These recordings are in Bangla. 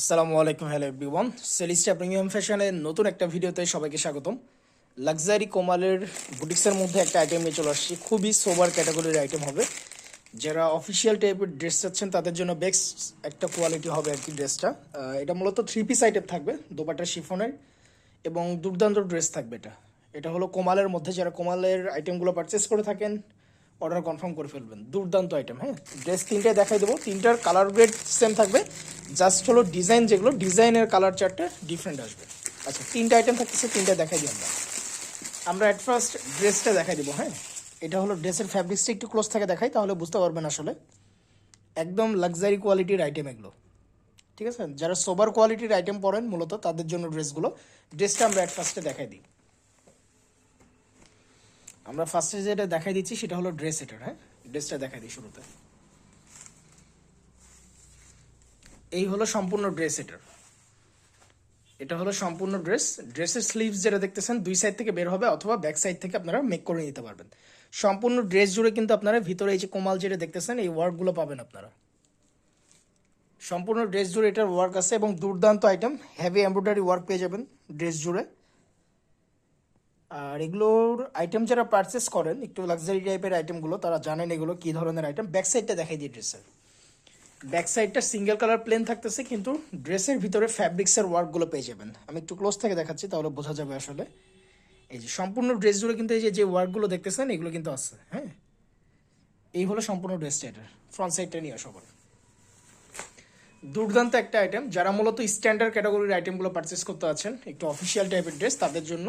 আসসালামু আলাইকুম, হ্যালো এভরিওয়ান। সেলিস্টা প্রিমিয়াম ফ্যাশনের নতুন একটা ভিডিওতে সবাইকে স্বাগতম। লাক্সারি কোমালের বুটিক্সের মধ্যে একটা আইটেম নিয়ে চলে আসছি। খুবই সোবার ক্যাটাগরির আইটেম হবে। যারা অফিসিয়াল টাইপের ড্রেস চাচ্ছেন, তাদের জন্য বেস্ট একটা কোয়ালিটি হবে আর কি ড্রেসটা এটা মূলত থ্রি পিস আইটেম থাকবে দোপাটা শিফনের, এবং দুর্দান্ত ড্রেস থাকবে এটা। এটা হলো কোমালের মধ্যে যারা কোমালের আইটেমগুলো পারচেস করে থাকেন অর্ডার কনফার্ম করে ফেলবেন। দুর্দান্ত আইটেম হ্যাঁ? ড্রেস তিনটায় দেখাই দেবো। তিনটার কালার গ্রেড সেম থাকবে। জাস্ট হলো ডিজাইন যেগুলো, ডিজাইনের কালার চারটে ডিফারেন্ট আসবে। আচ্ছা তিনটা আইটেম থাকতেছে, তিনটা দেখাই দিই আমরা। আমরা অ্যাট ফার্স্ট ড্রেসটা দেখাই দেবো হ্যাঁ? এটা হলো ড্রেসের ফ্যাব্রিক্সটা একটু ক্লোজ থেকে দেখাই, তাহলে বুঝতে পারবেন আসলে। একদম লাক্সারি কোয়ালিটির আইটেম এগুলো। ঠিক আছে? যারা সোবার কোয়ালিটির আইটেম পরেন, মূলত তাদের জন্য ড্রেসগুলো ড্রেসটা আমরা অ্যাট ফার্স্টে দেখাই দিই। আমরা ফার্স্টে যেটা দেখাই দিচ্ছি, সেটা হলো ড্রেস এটার হ্যাঁ? ড্রেসটা দেখাই দিই শুরুতে। এই হলো সম্পূর্ণ ড্রেস এটার। এটা হলো সম্পূর্ণ ড্রেস। ড্রেসের স্লিভস যেটা দেখতেছেন, দুই সাইড থেকে বের হবে অথবা ব্যাক সাইড থেকে আপনারা মেক করে নিতে পারবেন। সম্পূর্ণ ড্রেস জুড়ে কিন্তু আপনারা ভিতরে এই যে কোমাল যেটা দেখতেছেন, এই ওয়ার্কগুলো পাবেন আপনারা। সম্পূর্ণ ড্রেস জুড়ে এটার ওয়ার্ক আছে এবং দুর্দান্ত আইটেম হেভি এমব্রয়ডারি ওয়ার্ক পেয়ে যাবেন ড্রেস জুড়ে। আর এগুলোর আইটেম যারা পারচেস করেন, একটু লাক্সারি টাইপের আইটেমগুলো তারা জানেন এগুলো কী ধরনের আইটেম ব্যাক সাইডটা দেখাই দিই ড্রেসের। ব্যাক সাইডটা সিঙ্গেল কালার প্লেন থাকতেছে, কিন্তু ড্রেসের ভিতরে ফ্যাব্রিক্সের ওয়ার্কগুলো পেয়ে যাবেন। আমি একটু ক্লোজ থেকে দেখাচ্ছি, তাহলে বোঝা যাবে আসলে। এই যে সম্পূর্ণ ড্রেস জুড়ে কিন্তু এই যে যে ওয়ার্কগুলো দেখতেছেন, এগুলো কিন্তু আছে হ্যাঁ? এই হলো সম্পূর্ণ ড্রেসটা এটার ফ্রন্ট সাইডটা নিয়ে সবার দুর্দান্ত একটা আইটেম যারা মূলত স্ট্যান্ডার্ড ক্যাটাগরির আইটেমগুলো পারচেস করতে আছেন, একটু অফিসিয়াল টাইপের ড্রেস তাদের জন্য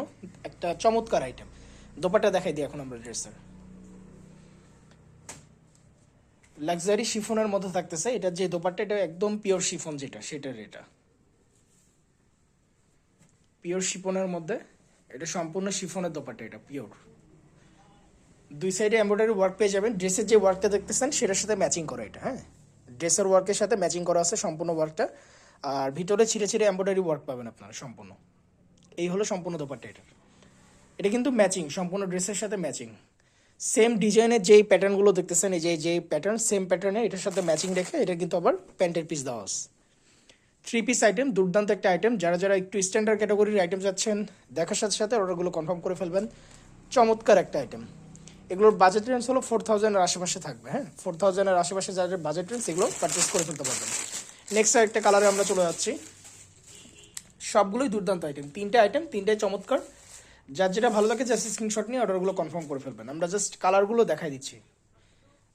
একটা চমৎকার আইটেম দোপাটা দেখাই দিই এখন আমরা ড্রেসের লাক্সারি শিফনের মধ্যে থাকতেছে, এটা যে দোপাট্টা, এটা একদম পিওর শিফন যেটা, সেটার এটা। পিওর শিফনের মধ্যে, এটা সম্পূর্ণ শিফনের দোপাট্টা, এটা পিওর দুই সাইডে এমব্রয়ডারি ওয়ার্ক পেয়ে যাবেন ড্রেসের যে ওয়ার্কটা দেখতেছেন, সেটার সাথে ম্যাচিং করা এটা হ্যাঁ? ড্রেসের ওয়ার্কের সাথে ম্যাচিং করা আছে সম্পূর্ণ ওয়ার্কটা আর ভিতরে ছিঁড়ে ছিঁড়ে এমব্রয়ডারি ওয়ার্ক পাবেন আপনারা সম্পূর্ণ। এই হলো সম্পূর্ণ দোপাট্টা এটার। এটা কিন্তু ম্যাচিং সম্পূর্ণ ড্রেসের সাথে ম্যাচিং সেম ডিজাইনের যেই প্যাটার্নগুলো দেখতেছেন, এই যে যেই প্যাটার্ন সেম প্যাটার্নে এটার সাথে ম্যাচিং রেখে এটা কিন্তু আবার প্যান্টের পিস দেওয়া আছে। থ্রি পিস আইটেম দুর্দান্ত একটা আইটেম যারা যারা একটু স্ট্যান্ডার্ড ক্যাটাগরির আইটেম যাচ্ছেন, দেখার সাথে সাথে অর্ডারগুলো কনফার্ম করে ফেলবেন। চমৎকার একটা আইটেম এগুলোর বাজেট রেঞ্জ হলো ফোর থাউজেন্ডের আশেপাশে থাকবে হ্যাঁ? ফোর থাউজেন্ডের আশেপাশে যাদের বাজেট রেঞ্জ এগুলো পারচেস করে ফেলতে পারবেন। নেক্সট একটা কালারে আমরা চলে যাচ্ছি। সবগুলোই দুর্দান্ত আইটেম তিনটে আইটেম তিনটাই চমৎকার। যার যেটা ভালো লাগে জাস্ট স্ক্রিনশট নিয়ে অর্ডারগুলো কনফার্ম করে ফেলবেন। আমরা জাস্ট কালারগুলো দেখাই দিচ্ছি।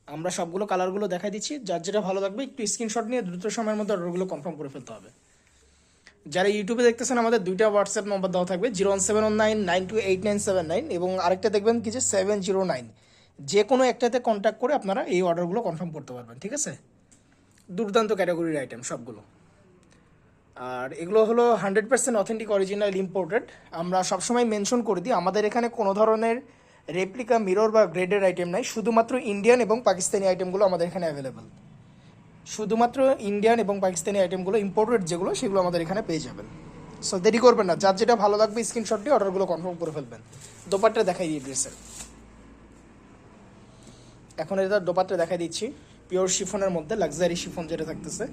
আমরা সবগুলো কালারগুলো দেখাই দিচ্ছি। যার যেটা ভালো লাগবে একটু স্ক্রিনশট নিয়ে দ্রুত সময়ের মধ্যে অর্ডারগুলো কনফার্ম করে ফেলতে হবে। যারা ইউটিউবে দেখতেছেন, আমাদের দুইটা হোয়াটসঅ্যাপ নম্বর দেওয়া থাকবে zero one seven one nine nine two eight nine seven nine এবং আরেকটা দেখবেন কি যে সেভেন জিরো নাইন যে কোনো একটাতে কন্ট্যাক্ট করে আপনারা এই অর্ডারগুলো কনফার্ম করতে পারবেন, ঠিক আছে? দুর্দান্ত ক্যাটাগরির আইটেম সবগুলো। আর এগুলো হলো hundred percent authentic original imported আমরা সবসময় মেনশন করে দিই, আমাদের এখানে কোনো ধরনের রেপ্লিকা মিরর বা গ্রেডের আইটেম নাই, শুধুমাত্র ইন্ডিয়ান এবং পাকিস্তানি আইটেমগুলো আমাদের এখানে অ্যাভেলেবেল শুধুমাত্র ইন্ডিয়ান এবং পাকিস্তানি আইটেমগুলো ইম্পোর্টেড যেগুলো, সেগুলো আমাদের এখানে পেয়ে যাবেন। সো দেরি করবেন না, যার যেটা ভালো লাগবে স্ক্রিনশট দিয়ে অর্ডারগুলো কনফার্ম করে ফেলবেন। দোপাট্টা দেখাই দিই ড্রেসের এখন এটা দোপাট্টা দেখাই দিচ্ছি পিওর শিফনের মধ্যে লাক্সারি শিফন যেটা থাকতেছে।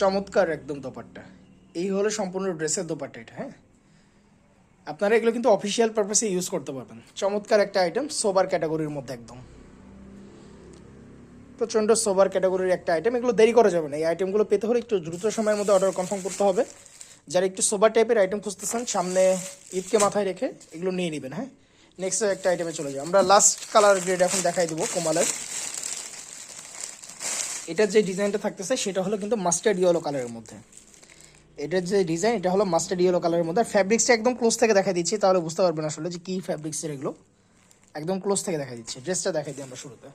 চমৎকার একদম দোপাট্টা। এই হলো সম্পূর্ণ ড্রেসের দোপাট্টা এটা হ্যাঁ? আপনারা এগুলো কিন্তু অফিসিয়াল পারপাসে ইউজ করতে পারবেন। চমৎকার একটা আইটেম সোবার ক্যাটাগরির মধ্যে একদম। প্রচণ্ড সোবার ক্যাটাগরির একটা আইটেম এগুলো দেরি করা যাবে না। এই আইটেমগুলো পেতে হলে একটু দ্রুত সময়ের মধ্যে অর্ডার কনফার্ম করতে হবে। যারা একটু সোবার টাইপের আইটেম খুঁজতেছেন, সামনে ঈদকে মাথায় রেখে এগুলো নিয়ে নেবেন হ্যাঁ? নেক্সট একটা আইটেমে চলে যাই। আমরা লাস্ট কালার গ্রেড এখন দেখাই দেবো, কোমালের। এটার যে ডিজাইনটা থাকতেছে, সেটা হলো কিন্তু মাস্টার্ড ইয়েলো কালারের মধ্যে। এটার যে ডিজাইন এটা হলো মাস্টার্ড ইয়েলো কালারের মধ্যে। আর ফ্যাব্রিক্সটা একদম ক্লোজ থেকে দেখা দিচ্ছি, তাহলে বুঝতে পারবেন আসলে যে কী ফ্যাব্রিক্সের এগুলো। একদম ক্লোজ থেকে দেখা দিচ্ছি ড্রেসটা দেখাই দিই আমরা শুরুতে।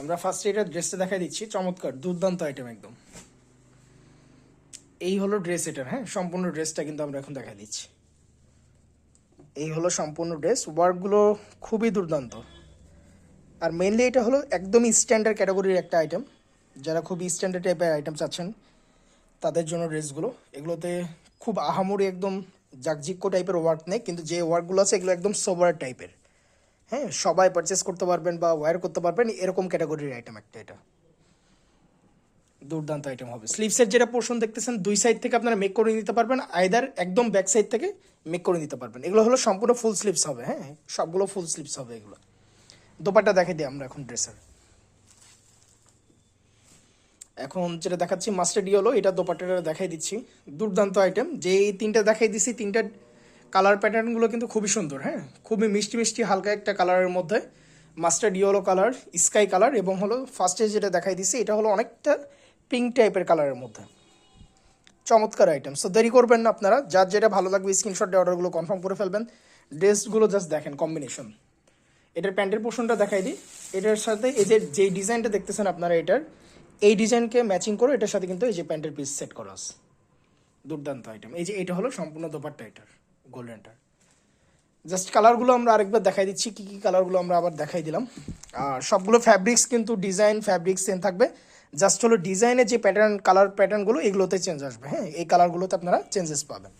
আমরা ফার্স্ট এটার ড্রেসটা দেখাই দিচ্ছি, চমৎকার, দুর্দান্ত আইটেম একদম। এই হলো ড্রেস এটার হ্যাঁ সম্পূর্ণ ড্রেসটা কিন্তু আমরা এখন দেখা দিচ্ছি। এই হলো সম্পূর্ণ ড্রেস ওয়ার্কগুলো খুবই দুর্দান্ত। আর মেনলি এটা হলো একদমই স্ট্যান্ডার্ড ক্যাটাগরির একটা আইটেম যারা খুব স্ট্যান্ডার্ড টাইপের আইটেম চাচ্ছেন তাদের জন্য ড্রেসগুলো এগুলোতে খুব আহামরি একদম জাকজিক্য টাইপের ওয়ার্ক নেই, কিন্তু যে ওয়ার্কগুলো আছে, এগুলো একদম সোবার টাইপের হ্যাঁ সবাই পারচেস করতে পারবেন বা ওয়্যার করতে পারবেন, এরকম ক্যাটাগরির আইটেম একটা এটা। দুর্দান্ত আইটেম হবে। স্লিভসের যেটা পোর্শন দেখতেছেন, দুই সাইড থেকে আপনারা মেক করে নিতে পারবেন আইদার একদম ব্যাক সাইড থেকে মেক করে নিতে পারবেন। এগুলো হলো সম্পূর্ণ ফুল স্লিভস হবে হ্যাঁ সবগুলো ফুল স্লিভস হবে এগুলো। দোপাট্টা দেখাই দিই আমরা এখন ড্রেসের এখন যেটা দেখাচ্ছি মাস্টার ডি হলো এটা দোপাট্টাটা দেখাই দিচ্ছি। দুর্দান্ত আইটেম যে এই তিনটা দেখাই দিচ্ছি তিনটা কালার প্যাটার্নগুলো কিন্তু খুবই সুন্দর হ্যাঁ? খুবই মিষ্টি মিষ্টি হালকা একটা কালারের মধ্যে master yellow colour sky colour এবং হলো ফার্স্টে যেটা দেখাই দিচ্ছি এটা হলো অনেকটা পিঙ্ক টাইপের কালারের মধ্যে। চমৎকার আইটেম সো দেরি করবেন না আপনারা। যার যেটা ভালো লাগবে স্ক্রিনশট দিয়ে অর্ডারগুলো কনফার্ম করে ফেলবেন। ড্রেসগুলো জাস্ট দেখেন কম্বিনেশন এটার প্যান্টের পোর্শনটা দেখাই দিই। এটার সাথে এই যে, যেই ডিজাইনটা দেখতেছেন আপনারা এটার এই ডিজাইনকে ম্যাচিং করে এটার সাথে কিন্তু এই যে প্যান্টের পিস সেট করা আছে। দুর্দান্ত আইটেম এই যে এটা হলো সম্পূর্ণ দোপাট্টা এটার গোল্ডেনটার জাস্ট কালারগুলো আমরা আরেকবার দেখাই দিচ্ছি, কী কী কালারগুলো আমরা আবার দেখাই দিলাম। আর সবগুলো ফ্যাব্রিক্স কিন্তু ডিজাইন ফ্যাব্রিক্স সেম থাকবে। জাস্ট হলো ডিজাইনের যে প্যাটার্ন কালার প্যাটার্নগুলো এগুলোতে চেঞ্জ আসবে। হ্যাঁ এই কালারগুলোতে আপনারা চেঞ্জেস পাবেন।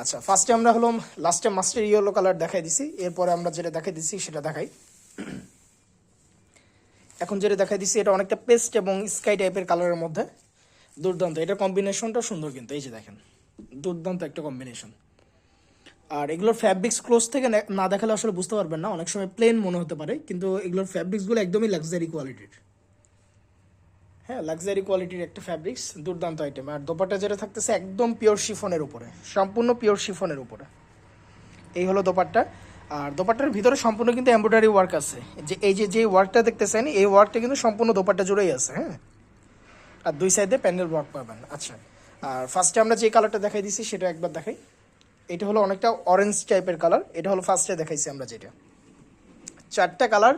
আচ্ছা ফার্স্টে আমরা হলো লাস্টে মাস্টার ইয়েলো কালার দেখাই দিছি। এরপরে আমরা যেটা দেখাই দিচ্ছি সেটা দেখাই। এখন যেটা দেখাই দিচ্ছি এটা অনেকটা পেস্ট এবং স্কাই টাইপের কালারের মধ্যে। দুর্দান্ত। এটার কম্বিনেশনটা সুন্দর কিন্তু, এই যে দেখেন। দুর্দান্ত একটা কম্বিনেশন আর এগুলোর ফ্যাব্রিক্স ক্লোজ থেকে না- দেখালে আসলে বুঝতে পারবেন না, অনেক সময় প্লেন মনে হতে পারে, কিন্তু এগুলোর ফ্যাব্রিক্সগুলো একদমই লাক্সারি কোয়ালিটির হ্যাঁ লাক্সারি কোয়ালিটির একটা ফ্যাব্রিক্স দুর্দান্ত আইটেম আর দোপাট্টা যেটা থাকতেছে একদম পিওর শিফনের উপরে, সম্পূর্ণ পিওর শিফনের উপরে। এই হলো দোপাট্টা। আর দোপাট্টার ভিতরে সম্পূর্ণ কিন্তু এমব্রয়ডারি ওয়ার্ক আছে। যে এই যে যে ওয়ার্কটা দেখতেছেন, এই ওয়ার্কটা কিন্তু সম্পূর্ণ দোপাট্টা জুড়েই আছে হ্যাঁ? আর দুই সাইডে প্যান্ডেল ওয়ার্ক পাবেন আচ্ছা। আর ফার্স্টে আমরা যে কালারটা দেখাই দিছি, সেটা একবার দেখাই। এটা হলো অনেকটা অরেঞ্জ টাইপের কালার এটা হলো ফার্স্টে দেখাইছি আমরা যেটা। চারটা কালার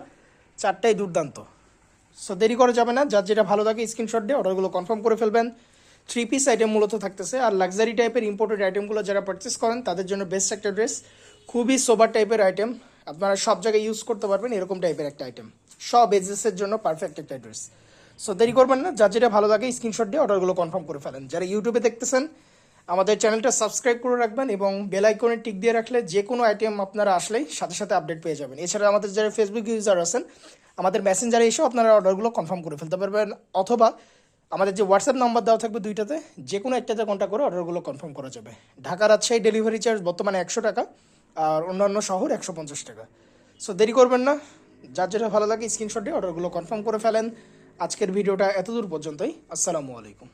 চারটাই দুর্দান্ত। সো দেরি করা যাবে না, যার যেটা ভালো লাগে স্ক্রিনশট দিয়ে অর্ডারগুলো কনফার্ম করে ফেলবেন। থ্রি পিস আইটেম মূলত থাকতেছে। আর লাক্সারি টাইপের ইম্পোর্টেড আইটেমগুলো যারা পারচেস করেন, তাদের জন্য বেস্ট একটা ড্রেস খুবই সোবার টাইপের আইটেম আপনারা সব জায়গায় ইউজ করতে পারবেন এরকম টাইপের একটা আইটেম সব এজেসের জন্য পারফেক্ট একটা ড্রেস সো দেরি করবেন না। যার যেটা ভালো লাগে স্ক্রিনশট দিয়ে অর্ডারগুলো কনফার্ম করে ফেলেন। যারা ইউটিউবে দেখতেছেন, আমাদের চ্যানেলটা সাবস্ক্রাইব করে রাখবেন এবং বেল আইকনে টিক দিয়ে রাখলে যে কোনো আইটেম আপনারা আসলেই সাথে সাথে আপডেট পেয়ে যাবেন। এছাড়া আমাদের যারা ফেসবুক ইউজার আছেন, আমাদের মেসেঞ্জারে এসেও আপনারা অর্ডারগুলো কনফার্ম করে ফেলতে পারবেন অথবা আমাদের যে হোয়াটসঅ্যাপ নাম্বার দেওয়া থাকবে দুইটাতে যে কোনো একটাতে কন্ট্যাক্ট করে অর্ডারগুলো কনফার্ম করা যাবে। ঢাকা রাজশাহী ডেলিভারি চার্জ বর্তমানে একশো টাকা আর অন্যান্য শহর একশো পঞ্চাশ টাকা। সো দেরি করবেন না, যার যেটা ভালো লাগে স্ক্রিনশট দিয়ে অর্ডারগুলো কনফার্ম করে ফেলেন। আজকের ভিডিওটা এতদূর পর্যন্তই, আসসালামু আলাইকুম।